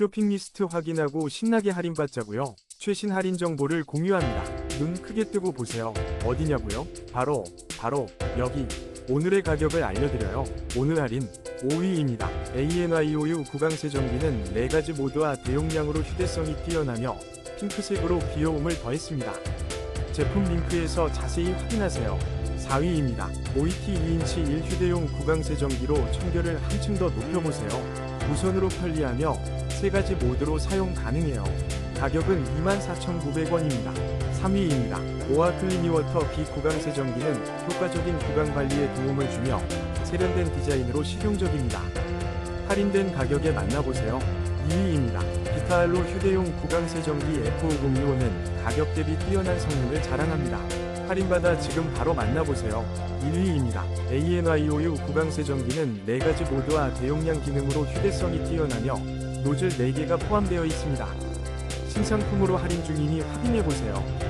쇼핑 리스트 확인하고 신나게 할인받자고요. 최신 할인 정보를 공유합니다. 눈 크게 뜨고 보세요. 어디냐고요? 바로 바로 여기 오늘의 가격을 알려드려요. 오늘 할인 5위입니다. ANYOU 구강세정기는 4가지 모드와 대용량으로 휴대성이 뛰어나며 핑크색으로 귀여움을 더했습니다. 제품 링크에서 자세히 확인하세요. 4위입니다. OET 2인치 1 휴대용 구강세정기로 청결을 한층 더 높여보세요. 무선으로 편리하며 3가지 모드로 사용 가능해요. 가격은 24,900원입니다. 3위입니다. 오아 클리니워터 비구강 세정기는 효과적인 구강 관리에 도움을 주며 세련된 디자인으로 실용적입니다. 할인된 가격에 만나보세요. 2위입니다. 비타알로 휴대용 구강 세정기 F5065는 가격 대비 뛰어난 성능을 자랑합니다. 할인받아 지금 바로 만나보세요. 1위입니다. ANYOU 구강세정기는 4가지 모드와 대용량 기능으로 휴대성이 뛰어나며 노즐 4개가 포함되어 있습니다. 신상품으로 할인 중이니 확인해보세요.